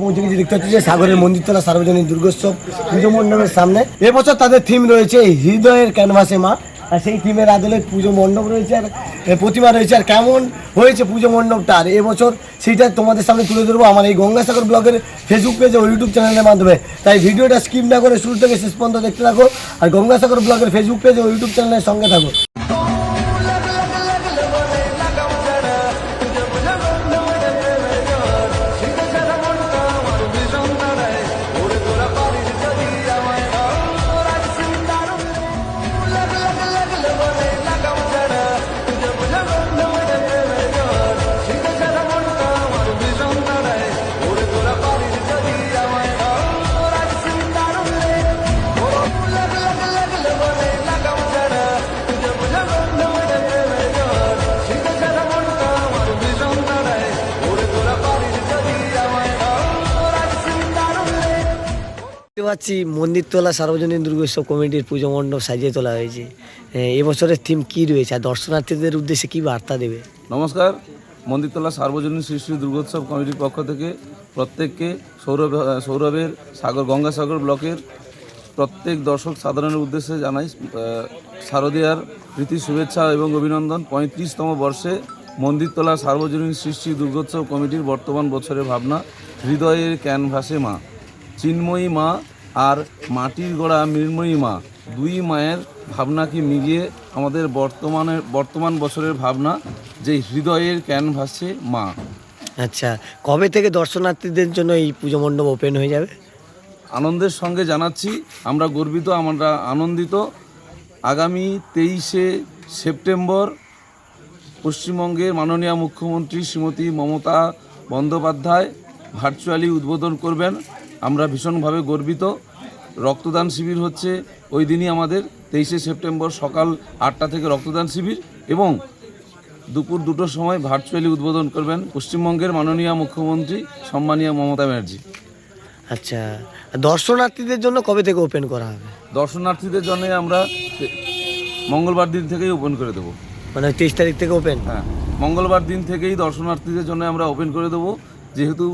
পৌঁছে গেছি দেখতে হচ্ছে যে সাগরের মন্দিরতলা সার্বজনীন দুর্গোৎসব পুজো মণ্ডপের সামনে। এবছর তাদের থিম রয়েছে হৃদয়ের ক্যানভাসে মা। আর সেই থিমের আদলে পুজো মণ্ডপ রয়েছে আর প্রতিমা রয়েছে। আর কেমন হয়েছে পুজো মণ্ডপটা আর এবছর সেইটা তোমাদের সামনে তুলে ধরবো আমার এই গঙ্গাসাগর ব্লগের ফেসবুক পেজে ও ইউটিউব চ্যানেলের মাধ্যমে। তাই ভিডিওটা স্কিপ না করে শুরু থেকে শেষ পর্যন্ত দেখতে থাকো। আর গঙ্গাসাগর ব্লগের ফেসবুক পেজে ও ইউটিউব চ্যানেলের সঙ্গে থাকো। পাচ্ছি, মন্দির তোলা সার্বজনীন দুর্গোৎসব কমিটির পুজো মণ্ডপ সাজিয়ে তোলা হয়েছে। এবছরের থিম কি রয়েছে? আর দর্শনার্থীদের উদ্দেশ্যে কি বার্তা দেবে? নমস্কার। মন্দিরতলা সার্বজনীন শ্রী শ্রী দুর্গোৎসব কমিটির পক্ষ থেকে প্রত্যেককে সৌরভ, সৌরভের সাগর, গঙ্গাসাগর ব্লকের প্রত্যেক দর্শক সাধারণের উদ্দেশ্যে জানাই শারদীয়ার প্রীতি, শুভেচ্ছা এবং অভিনন্দন। পঁয়ত্রিশতম বর্ষে মন্দিরতলা সার্বজনীন শ্রী দুর্গোৎসব কমিটির বর্তমান বছরের ভাবনা, হৃদয়ের ক্যানভাসে মা, চিন্ময়ী মা আর মাটির গড়া মৃন্ময়ী মা। দুই মায়ের ভাবনাকে মিলিয়ে আমাদের বর্তমানের বর্তমান বছরের ভাবনা যে হৃদয়ের ক্যানভাসে মা? আচ্ছা কবে থেকে দর্শনার্থীদের জন্য এই পুজো মণ্ডপ ওপেন হয়ে যাবে? আনন্দের সঙ্গে জানাচ্ছি আমরা গর্বিত আমরা আনন্দিত। আগামী তেইশে সেপ্টেম্বর পশ্চিমবঙ্গের মাননীয় মুখ্যমন্ত্রী শ্রীমতী মমতা বন্দ্যোপাধ্যায় ভার্চুয়ালি উদ্বোধন করবেন। আমরা ভীষণভাবে গর্বিত। রক্তদান শিবির হচ্ছে ওই দিনই আমাদের তেইশে সেপ্টেম্বর সকাল আটটা থেকে রক্তদান শিবির এবং দুপুর দুটোর সময় ভার্চুয়ালি উদ্বোধন করবেন পশ্চিমবঙ্গের মাননীয় মুখ্যমন্ত্রী সম্মানীয় মমতা ব্যানার্জি। আচ্ছা দর্শনার্থীদের জন্য কবে থেকে ওপেন করা হবে? দর্শনার্থীদের জন্য আমরা মঙ্গলবার দিন থেকেই ওপেন করে দেবো। মানে তেইশ তারিখ থেকে ওপেন হ্যাঁ মঙ্গলবার দিন থেকেই দর্শনার্থীদের জন্য আমরা ওপেন করে দেবো। যেহেতু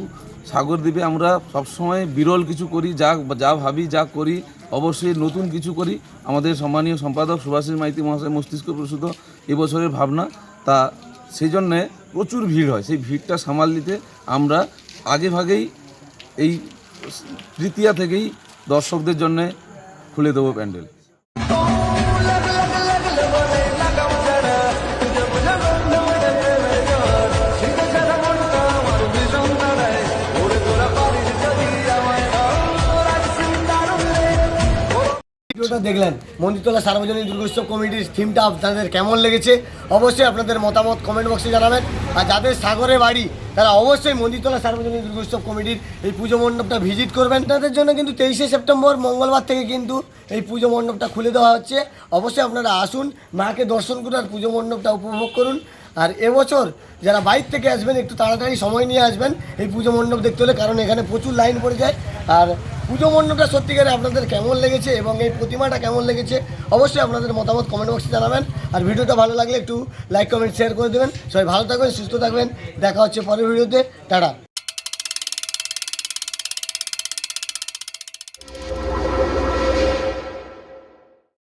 সাগর দ্বীপে আমরা সবসময় বিরল কিছু করি, যা যা ভাবি, যা করি, অবশ্যই নতুন কিছু করি। আমাদের সম্মানীয় সম্পাদক সুভাষিস মাইতি মহাশয় মস্তিষ্ক প্রসূত এবছরের ভাবনা, তা সেই জন্যে প্রচুর ভিড় হয়। সেই ভিড়টা সামাল দিতে আমরা আগে ভাগেই এই তৃতীয়া থেকেই দর্শকদের জন্যে খুলে দেবো প্যান্ডেল। ভিডিওটা দেখলেন। মন্দিরতলা সার্বজনীন দুর্গোৎসব কমিটির থিমটা আপনাদের কেমন লেগেছে? অবশ্যই আপনাদের মতামত কমেন্ট বক্সে জানাবেন। আর যাদের সাগরে বাড়ি, তারা অবশ্যই মন্দিরতলা সার্বজনীন দুর্গোৎসব কমিটির এই পুজো মণ্ডপটা ভিজিট করবেন। তাদের জন্য কিন্তু তেইশে সেপ্টেম্বর, মঙ্গলবার থেকে কিন্তু এই পুজো মণ্ডপটা খুলে দেওয়া হচ্ছে। অবশ্যই আপনারা আসুন, মাকে দর্শন করুন আর পুজো মণ্ডপটা উপভোগ করুন। আর এবছর যারা বাইর থেকে আসবেন, একটু তাড়াতাড়ি সময় নিয়ে আসবেন। এই পুজো মণ্ডপ দেখতে হলে, কারণ এখানে প্রচুর লাইন পড়ে যায়। আর পুজো মণ্ডপটা সত্যিকারে আপনাদের কেমন লেগেছে এবং এই প্রতিমাটা কেমন লেগেছে, অবশ্যই আপনাদের মতামত কমেন্ট বক্সে জানাবেন। আর ভিডিওটা ভালো লাগলে একটু লাইক কমেন্ট শেয়ার করে দেবেন। সবাই ভালো থাকবেন, সুস্থ থাকবেন। দেখা হচ্ছে পরের ভিডিওতে। টাটা।